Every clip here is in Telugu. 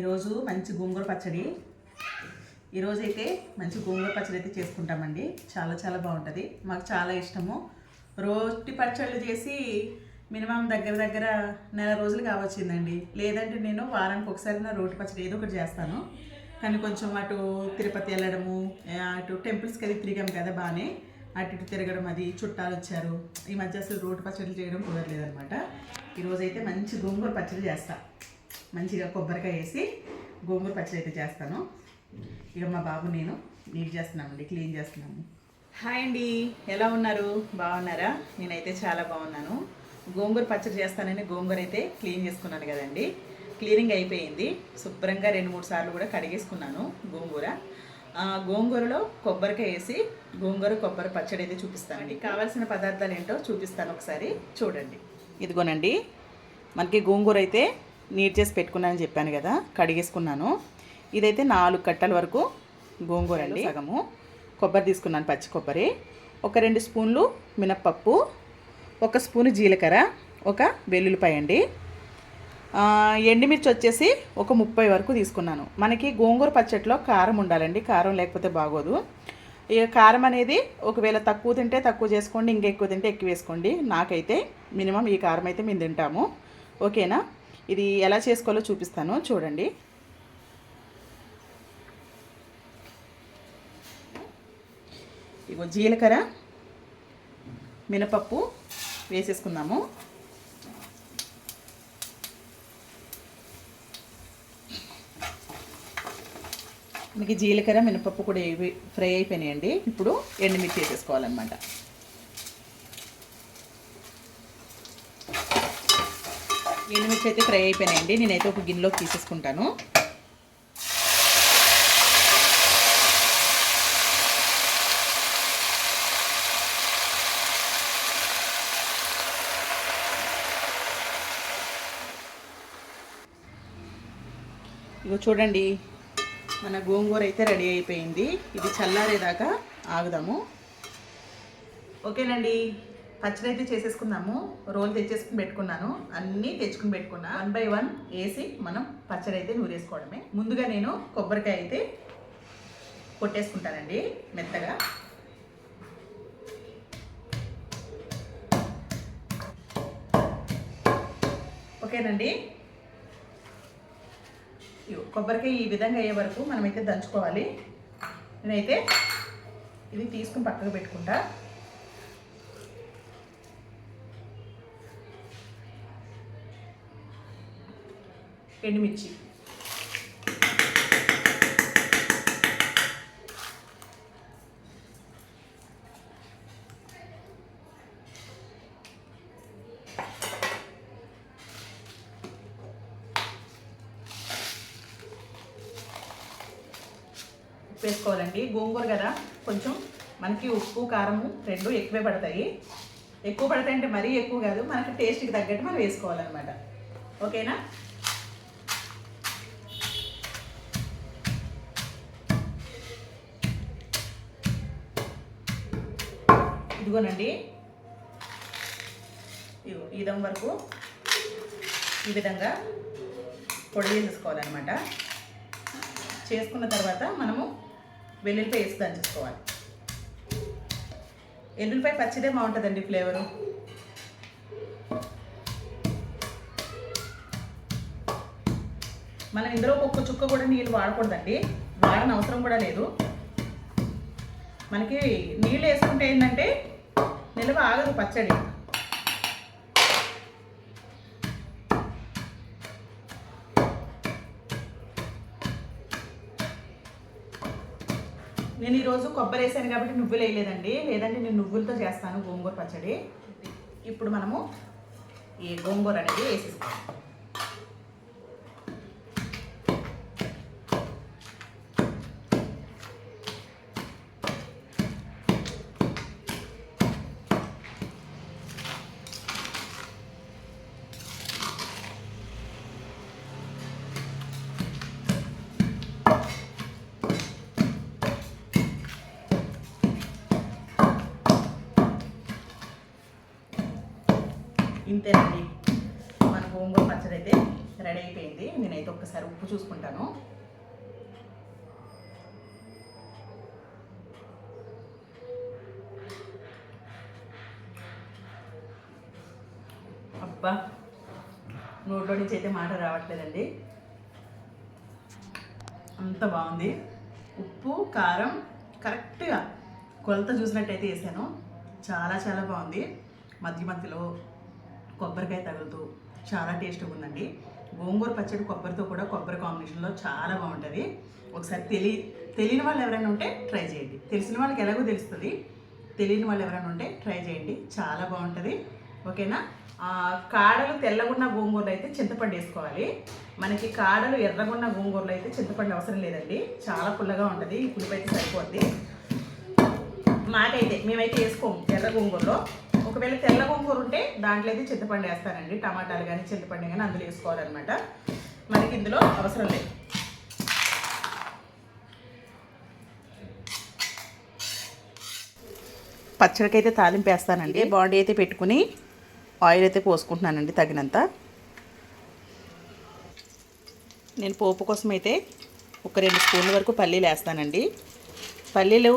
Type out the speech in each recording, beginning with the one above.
ఈరోజు మంచి గోంగూర పచ్చడి. ఈరోజు అయితే మంచి గోంగూర పచ్చడి అయితే చేసుకుంటామండి. చాలా చాలా బాగుంటుంది. మాకు చాలా ఇష్టము. రోటి పచ్చళ్ళు చేసి మినిమం దగ్గర దగ్గర నెల రోజులు కావచ్చిందండి. లేదంటే నేను వారానికి ఒకసారి నా రోటి పచ్చడి ఏదో ఒకటి చేస్తాను. కానీ కొంచెం అటు తిరుపతి వెళ్ళడము అటు టెంపుల్స్కి వెళ్ళి తిరిగాం కదా బాగానే అటు ఇటు తిరగడం అది చుట్టాలు వచ్చారు. ఈ మధ్య అసలు రోటి పచ్చడి చేయడం కుదరలేదు అనమాట ఈరోజైతే మంచి గోంగూర పచ్చడి చేస్తాను మంచిగా కొబ్బరికాయ వేసి గోంగూర పచ్చడి అయితే చేస్తాను. ఇక మా బాబు నేను నీట్ చేస్తున్నామండి క్లీన్ చేస్తున్నాము. హాయ్ అండి ఎలా ఉన్నారు? బాగున్నారా? నేనైతే చాలా బాగున్నాను. గోంగూర పచ్చడి చేస్తానని గోంగూర అయితే క్లీన్ చేసుకున్నాను కదండి. క్లీనింగ్ అయిపోయింది. శుభ్రంగా రెండు మూడు సార్లు కూడా కడిగేసుకున్నాను గోంగూర. గోంగూరలో కొబ్బరికాయ వేసి గోంగూర కొబ్బరి పచ్చడి అయితే చూపిస్తానండి. కావాల్సిన పదార్థాలు ఏంటో చూపిస్తాను ఒకసారి. చూడండి. ఇదిగోనండి మనకి గోంగూర అయితే నీట్ చేసి పెట్టుకున్నానని చెప్పాను కదా కడిగేసుకున్నాను. ఇదైతే నాలుగు కట్టల వరకు గోంగూర అండి. సగము. కొబ్బరి తీసుకున్నాను పచ్చి కొబ్బరి. ఒక రెండు స్పూన్లు మినప్పప్పు. ఒక స్పూను జీలకర్ర. ఒక వెల్లుల్లిపాయ అండి. ఎండుమిర్చి వచ్చేసి ఒక ముప్పై వరకు తీసుకున్నాను. మనకి గోంగూర పచ్చడిలో కారం ఉండాలండి కారం లేకపోతే బాగోదు. ఇక కారం అనేది ఒకవేళ తక్కువ తింటే తక్కువ చేసుకోండి ఇంకా ఎక్కువ తింటే ఎక్కువ వేసుకోండి. నాకైతే మినిమం ఈ కారం అయితే మేము తింటాము. ఓకేనా? ఇది ఎలా చేసుకోవాలో చూపిస్తాను. చూడండి. ఇగో జీలకర్ర మినపప్పు వేసేసుకుందాము. మనకి జీలకర్ర మినపప్పు కూడా ఇవి ఫ్రై అయిపోయినాయండి. ఇప్పుడు ఎండుమిర్చి వేసేసుకోవాలన్నమాట. ఎండుమిర్చి అయితే ఫ్రై అయిపోయినాయండి. నేనైతే ఒక గిన్నెలోకి తీసేసుకుంటాను. ఇగో చూడండి మన గోంగూర అయితే రెడీ అయిపోయింది. ఇది చల్లారేదాకా ఆగుదాము. ఓకేనండి. పచ్చడి అయితే చేసేసుకుందాము. రోల్ తెచ్చేసుకుని పెట్టుకున్నాను. అన్నీ తెచ్చుకుని పెట్టుకున్నా. వన్ బై వన్ వేసి మనం పచ్చడి అయితే నూరేసుకోవడమే. ముందుగా నేను కొబ్బరికాయ అయితే కొట్టేసుకుంటానండి మెత్తగా. ఓకేనండి? కొబ్బరికాయ ఈ విధంగా అయ్యే వరకు మనమైతే దంచుకోవాలి. నేనైతే ఇది తీసుకుని పక్కకు పెట్టుకుంటా. ఎండుమిర్చి. వేసుకోవాలండి. గోంగూర కదా కొంచెం మనకి ఉప్పు కారము రెండు ఎక్కువే పడతాయి. ఎక్కువ పడతాయి అంటే మరీ ఎక్కువ కాదు మనకి టేస్ట్కి తగ్గట్టు మనం వేసుకోవాలన్నమాట. ఓకేనా? ఇదిగోనండి. ఇదిగో ఈ వరకు ఈ విధంగా పొడి చేసేసుకోవాలన్నమాట చేసుకున్న తర్వాత మనము వెల్లుల్లిపాయ వేసి దంచేసుకోవాలి. ఎల్లుల్లిపాయ పచ్చిదే బాగుంటుందండి ఫ్లేవరు మనం ఇందులో ఒక్క చుక్క కూడా నీళ్ళు వాడకూడదండి. వాడని అవసరం కూడా లేదు. మనకి నీళ్ళు వేసుకుంటే ఏంటంటే నిల్వ ఆగదు పచ్చడి. నేను ఈరోజు కొబ్బరి వేసాను కాబట్టి నువ్వులు వేయలేదండి. లేదంటే నేను నువ్వులతో చేస్తాను గోంగూర పచ్చడి. ఇప్పుడు మనము ఈ గోంగూర అనేది వేసేసుకోవాలి. ఇంతేనండి. మన గోంగూర పచ్చడి అయితే రెడీ అయిపోయింది. నేనైతే ఒక్కసారి ఉప్పు చూసుకుంటాను. అబ్బా నోట్లో నుంచి అయితే మాట రావట్లేదండి. అంత బాగుంది. ఉప్పు కారం కరెక్ట్గా కొలత చూసినట్టయితే వేసాను. చాలా చాలా బాగుంది. మధ్య మధ్యలో కొబ్బరికాయ తగులుతూ చాలా టేస్ట్గా ఉందండి. గోంగూర పచ్చడి కొబ్బరితో కూడా కొబ్బరి కాంబినేషన్లో చాలా బాగుంటుంది. ఒకసారి తెలి తెలియని వాళ్ళు ఎవరైనా ఉంటే ట్రై చేయండి. తెలిసిన వాళ్ళకి ఎలాగో తెలుస్తుంది. తెలియని వాళ్ళు ఎవరైనా ఉంటే ట్రై చేయండి. చాలా బాగుంటుంది. ఓకేనా? కాడలు తెల్లగున్న గోంగూరలు అయితే చింతపండు వేసుకోవాలి. మనకి కాడలు ఎర్రగున్న గోంగూరలు అయితే చింతపండు అవసరం లేదండి. చాలా పుల్లగా ఉంటుంది. ఈ పులుపు అయితే సరిపోద్ది. మాకైతే మేమైతే వేసుకోము ఎర్ర గోంగూరలో. ఒకవేళ తెల్ల గోంగూర ఉంటే దాంట్లో అయితే చింతపండు వేస్తానండి. టమాటాలు కానీ చింతపండు కానీ అందులో వేసుకోవాలన్నమాట. మనకి ఇందులో అవసరం లేదు. పచ్చడికైతే తాలింపు వేస్తానండి. బాడీ అయితే పెట్టుకుని ఆయిల్ అయితే పోసుకుంటున్నానండి తగినంత. నేను పోపు కోసం అయితే ఒక రెండు స్పూన్ల వరకు పల్లీలు వేస్తానండి. పల్లీలు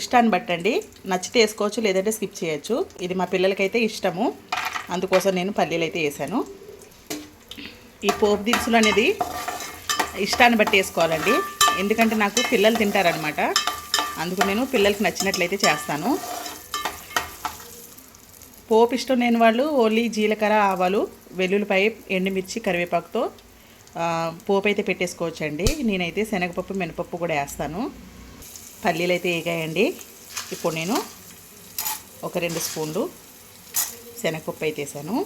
ఇష్టాన్ని బట్టండి. నచ్చితే వేసుకోవచ్చు లేదంటే స్కిప్ చేయొచ్చు. ఇది మా పిల్లలకైతే ఇష్టము. అందుకోసం నేను పల్లీలు అయితే వేసాను. ఈ పోపు దినుసులు అనేది ఇష్టాన్ని బట్టి వేసుకోవాలండి. ఎందుకంటే నాకు పిల్లలు తింటారనమాట అందుకు నేను పిల్లలకి నచ్చినట్లయితే చేస్తాను. పోపు ఇష్టం లేని వాళ్ళు ఓన్లీ జీలకర్ర ఆవాలు వెల్లుల్లిపాయ ఎండుమిర్చి కరివేపాకుతో పోపు అయితే పెట్టేసుకోవచ్చండి. నేనైతే శనగపప్పు మినపప్పు కూడా వేస్తాను. పల్లీలు అయితే వేగాయండి. ఇప్పుడు నేను ఒక రెండు స్పూన్లు శనగపప్పు అయితే వేసాను.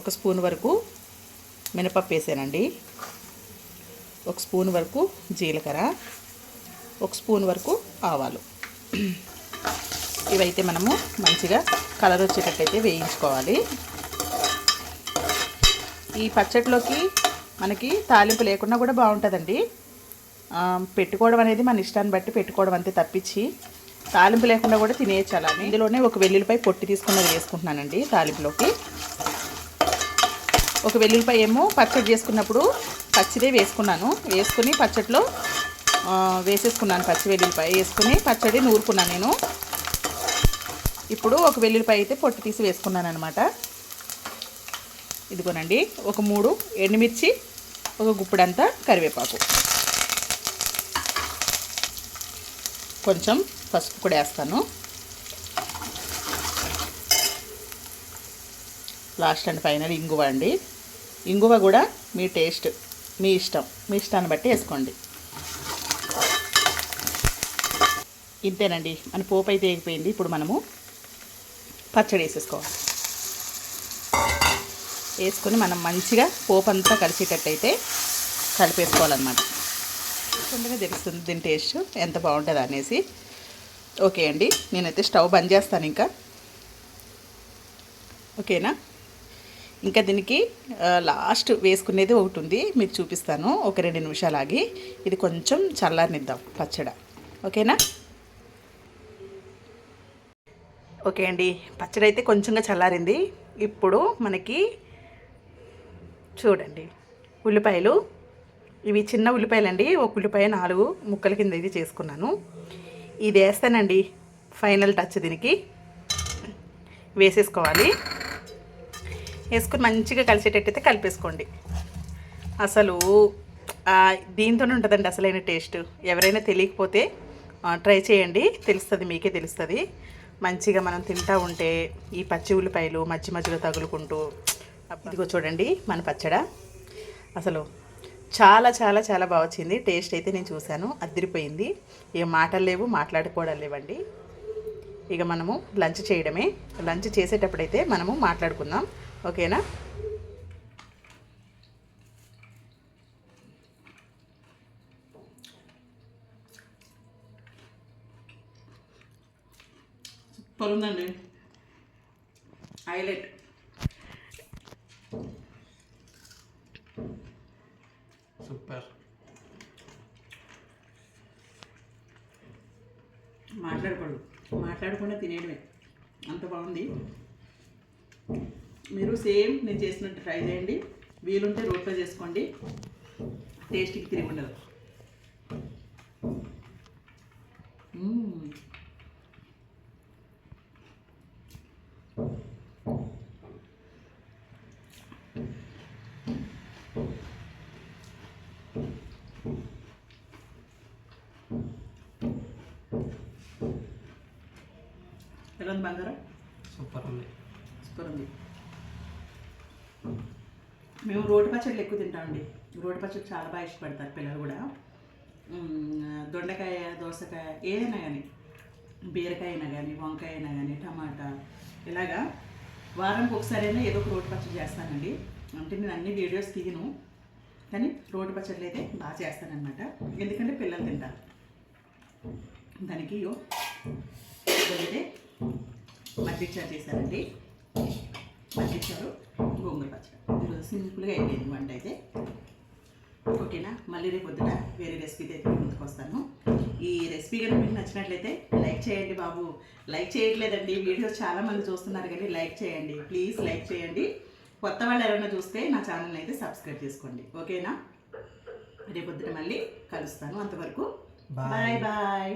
ఒక స్పూన్ వరకు మినపప్పు వేసానండి. ఒక స్పూన్ వరకు జీలకర్ర. ఒక స్పూన్ వరకు ఆవాలు. ఇవైతే మనము మంచిగా కలర్ వచ్చేటట్టయితే వేయించుకోవాలి. ఈ పచ్చట్లోకి మనకి తాలింపు లేకుండా కూడా బాగుంటుందండి. పెట్టుకోవడం అనేది మన ఇష్టాన్ని బట్టి పెట్టుకోవడం అంతే తప్పించి తాలింపు లేకుండా కూడా తినేయచ్చు అలా ఇందులోనే ఒక వెల్లుల్లిపై పొట్టి తీసుకున్నది వేసుకుంటున్నానండి తాలింపులోకి. ఒక వెల్లుల్లిపాయ ఏమో పచ్చడి చేసుకున్నప్పుడు పచ్చిదే వేసుకున్నాను. వేసుకుని పచ్చడిలో వేసేసుకున్నాను పచ్చి వెల్లుల్లిపాయ. వేసుకుని పచ్చడి నూరుకున్నాను నేను. ఇప్పుడు ఒక వెల్లుల్లిపాయ అయితే పొట్టు తీసి వేసుకున్నాను అనమాట ఇదిగోనండి ఒక మూడు ఎండుమిర్చి ఒక గుప్పుడంతా కరివేపాకు. కొంచెం పసుపు కూడా వేస్తాను. లాస్ట్ అండ్ ఫైనల్ ఇంగువ అండి. ఇంగువ కూడా మీ టేస్ట్ మీ ఇష్టం మీ ఇష్టాన్ని బట్టి వేసుకోండి. ఇంతేనండి. మన పోపు అయితే వేగిపోయింది ఇప్పుడు మనము పచ్చడి వేసేసుకోవాలి. వేసుకొని మనం మంచిగా పోపు అంతా కలిసేటట్టయితే కలిపేసుకోవాలన్నమాట. చూడగా తెలుస్తుంది దీని టేస్ట్ ఎంత బాగుంటుంది అనేసి. ఓకే అండి నేనైతే స్టవ్ బంద్ చేస్తాను ఇంకా. ఓకేనా? ఇంకా దీనికి లాస్ట్ వేసుకునేది ఒకటి ఉంది మీకు చూపిస్తాను ఒక రెండు నిమిషాలు ఆగి. ఇది కొంచెం చల్లారనిద్దాం పచ్చడ. ఓకేనా? ఓకే అండి పచ్చడి అయితే కొంచెంగా చల్లారింది. ఇప్పుడు మనకి చూడండి ఉల్లిపాయలు ఇవి చిన్న ఉల్లిపాయలండి. ఒక ఉల్లిపాయ నాలుగు ముక్కల కింద ఇది చేసుకున్నాను. ఇది వేస్తానండి. ఫైనల్ టచ్ దీనికి. వేసేసుకోవాలి. వేసుకుని మంచిగా కలిసేటట్టయితే కలిపేసుకోండి. అసలు దీంతోనే ఉంటుందండి అసలైన టేస్ట్. ఎవరైనా తెలియకపోతే ట్రై చేయండి. తెలుస్తుంది మీకే తెలుస్తుంది. మంచిగా మనం తింటా ఉంటే ఈ పచ్చి ఉల్లిపాయలు మధ్య మధ్యలో తగులుకుంటూ ఇదిగో చూడండి మన పచ్చడ. అసలు చాలా చాలా చాలా బాగా వచ్చింది. టేస్ట్ అయితే నేను చూశాను. అదిరిపోయింది. ఇక మాటలు లేవు మాట్లాడుకోవడం లేవండి. ఇక మనము లంచ్ చేయడమే. లంచ్ చేసేటప్పుడైతే మనము మాట్లాడుకుందాం. ఓకేనా? సూపర్ ఉందండి హైలైట్ సూపర్ మాట్లాడకూడదు తినేయడమే. అంత బాగుంది. మీరు సేమ్ నేను చేసినట్టు ట్రై చేయండి. వీలుంటే రోట్లో చేసుకోండి. టేస్ట్కి తిరిగి ఉండదు. మ్మ్. ఎలా ఉంది బంగారం? సూపర్ ఉంది. సూపర్ ఉంది. మేము రోటి పచ్చళ్ళు ఎక్కువ తింటామండి రోటి పచ్చడి చాలా బాగా ఇష్టపడతారు పిల్లలు కూడా. దొండకాయ దోసకాయ ఏదైనా కానీ బీరకాయ అయినా కానీ వంకాయ అయినా కానీ టమాటా ఇలాగా వారానికి ఒకసారైనా ఏదో ఒక రోటి పచ్చడి చేస్తానండి. అంటే నేను అన్ని వీడియోస్ తీయను. కానీ రోటి పచ్చళ్ళు అయితే బాగా చేస్తానన్నమాట. ఎందుకంటే పిల్లలు తింటారు. దానికి ఇగో ఇదైతే మట్టిచ్చారు చేశారండి. మట్టిచ్చారు గోంగూర పచ్చడి. ఈరోజు సింపుల్గా అయిపోయింది వంట అయితే. ఓకేనా? మళ్ళీ రేపు పొద్దున వేరే రెసిపీతో అయితే ముందుకు వస్తాను. ఈ రెసిపీ కనుక మీకు నచ్చినట్లయితే లైక్ చేయండి బాబు. లైక్ చేయట్లేదండి. వీడియోస్ చాలా మంది చూస్తున్నారు కానీ లైక్ చేయండి. ప్లీజ్ లైక్ చేయండి. కొత్త వాళ్ళు ఎవరైనా చూస్తే నా ఛానల్ అయితే సబ్స్క్రైబ్ చేసుకోండి. ఓకేనా? రేపు పొద్దున మళ్ళీ కలుస్తాను అంతవరకు. Bye bye.